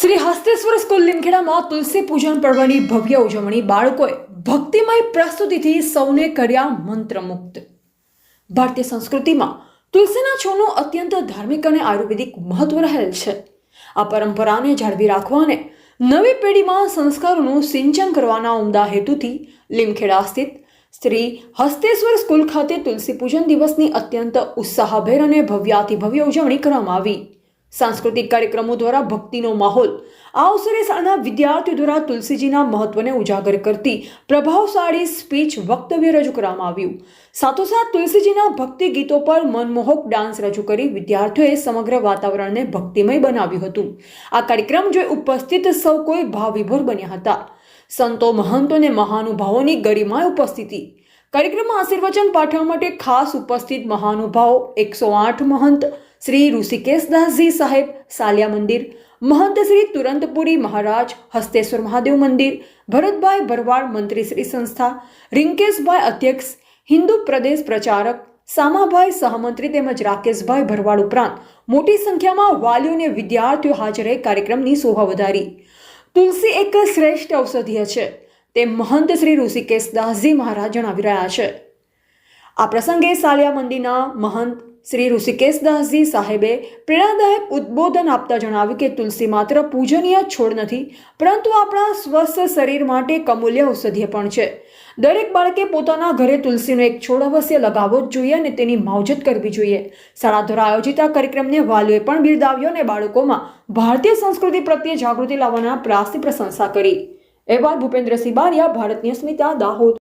Shri Hasteshwar school લીમખેડામાં તુલસી પૂજન પર્વની ભવ્ય ઉજવણી બાળકોએ ભક્તિમય પ્રસ્તુતિથી સૌને કર્યા મંત્રમુક્ત ભારતીય સંસ્કૃતિમાં તુલસીના છોડનું અત્યંત ધાર્મિક અને આયુર્વેદિક મહત્વ રહેલ છે. આ પરંપરાને જાળવી રાખવા અને નવી પેઢીમાં સંસ્કારોનું સિંચન કરવાના ઉમદા હેતુથી લીમખેડા સ્થિત શ્રી હસ્તેશ્વર સ્કૂલ ખાતે તુલસી પૂજન દિવસની અત્યંત ઉત્સાહભેર અને ભવ્યાતિભવ્ય ઉજવણી કરવામાં આવી. સાંસ્કૃતિક કાર્યક્રમો દ્વારા ભક્તિનો માહોલ. આ અવસરે શાળાના વિદ્યાર્થીઓ દ્વારા તુલસીજીના મહત્વને ઉજાગર કરતી પ્રભાવશાળી સ્પીચ વક્તવ્ય રજૂ કરવામાં આવ્યું. સાથોસાથ તુલસીજીના ભક્તિ ગીતો પર મનમોહક ડાન્સ રજૂ કરી વિદ્યાર્થીઓએ સમગ્ર વાતાવરણને ભક્તિમય બનાવ્યું હતું. આ કાર્યક્રમ જોઈ ઉપસ્થિત સૌ કોઈ ભાવવિભોર બન્યા હતા. સંતો મહંતો અને મહાનુભાવોની ગરિમાય ઉપસ્થિતિ કાર્યક્રમમાં આશીર્વચન પાઠવવા માટે ખાસ ઉપસ્થિત મહાનુભાવો એકસો આઠ મહંત, શ્રી ઋષિકેશદાસજી સાહેબ, સાલિયા મંદિર, મહંત શ્રી તુરંતપુરી મહારાજ, હસ્તેશ્વર મહાદેવ મંદિર, ભરતભાઈ ભરવાડ મંત્રી શ્રી સંસ્થા, રિંકેશભાઈ અધ્યક્ષ, હિન્દુ પ્રદેશ પ્રચારક, સામાભાઈ સહમંત્રી તેમજ રાકેશભાઈ ભરવાડ ઉપરાંત મોટી સંખ્યામાં વાલીઓ અને વિદ્યાર્થીઓ હાજર કાર્યક્રમની શોભા વધારી. તુલસી એક શ્રેષ્ઠ ઔષધીય છે. તે મહંત શ્રી ઋષિકેશદાસજી મહારાજ જણાવી રહ્યા છે. આ પ્રસંગે સાલિયા મંદિરના મહંત શ્રી ઋષિકેશદાસજી સાહેબે પ્રેરણાદાયક ઉદ્બોધન આપતા જણાવ્યું કે તુલસી માત્ર પૂજનીય છોડ નથી, પરંતુ આપણા સ્વસ્થ શરીર માટે કમૂલ્ય ઔષધીય પણ છે. દરેક બાળકે પોતાના ઘરે તુલસીનો એક છોડ અવશ્ય લગાવવો જ જોઈએ અને તેની માવજત કરવી જોઈએ. શાળા દ્વારા આયોજિત આ કાર્યક્રમને વાલીઓએ પણ બિરદાવ્યો અને બાળકોમાં ભારતીય સંસ્કૃતિ પ્રત્યે જાગૃતિ લાવવાના પ્રયાસની પ્રશંસા કરી. અહેવાલ ભૂપેન્દ્રસિંહ બારિયા ભારતની અસ્મિતા દાહોદ.